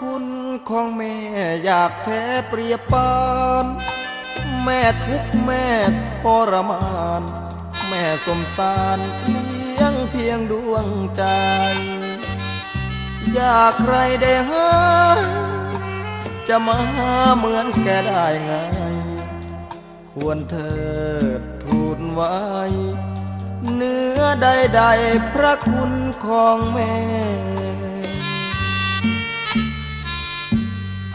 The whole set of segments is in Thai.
คุณของแม่อยากแท้เปรียบปานแม่ทุกแม่ทรมาน แม่สมสารเลี้ยงเพียงดวงใจ อยากใครได้หาจะมาเหมือนแกได้ไง ควรเถิดทูลไว้ เนื้อใดๆพระคุณของแม่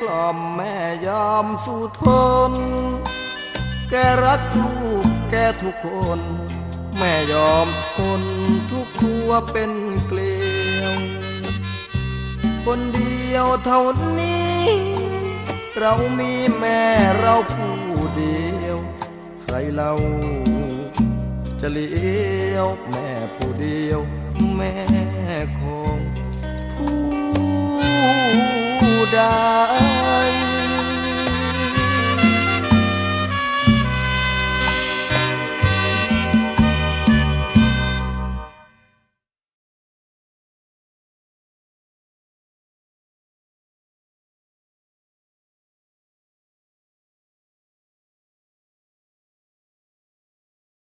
กล่อมแม่ยอมสู้ทน แกรักลูกแกทุกคน แม่ยอมทนทุกครัวเป็นเกลียว คนเดียวเท่านี้ เรามีแม่เราผู้เดียว ใครเราจะเลี้ยวแม่ผู้เดียวแม่ของผู้ใด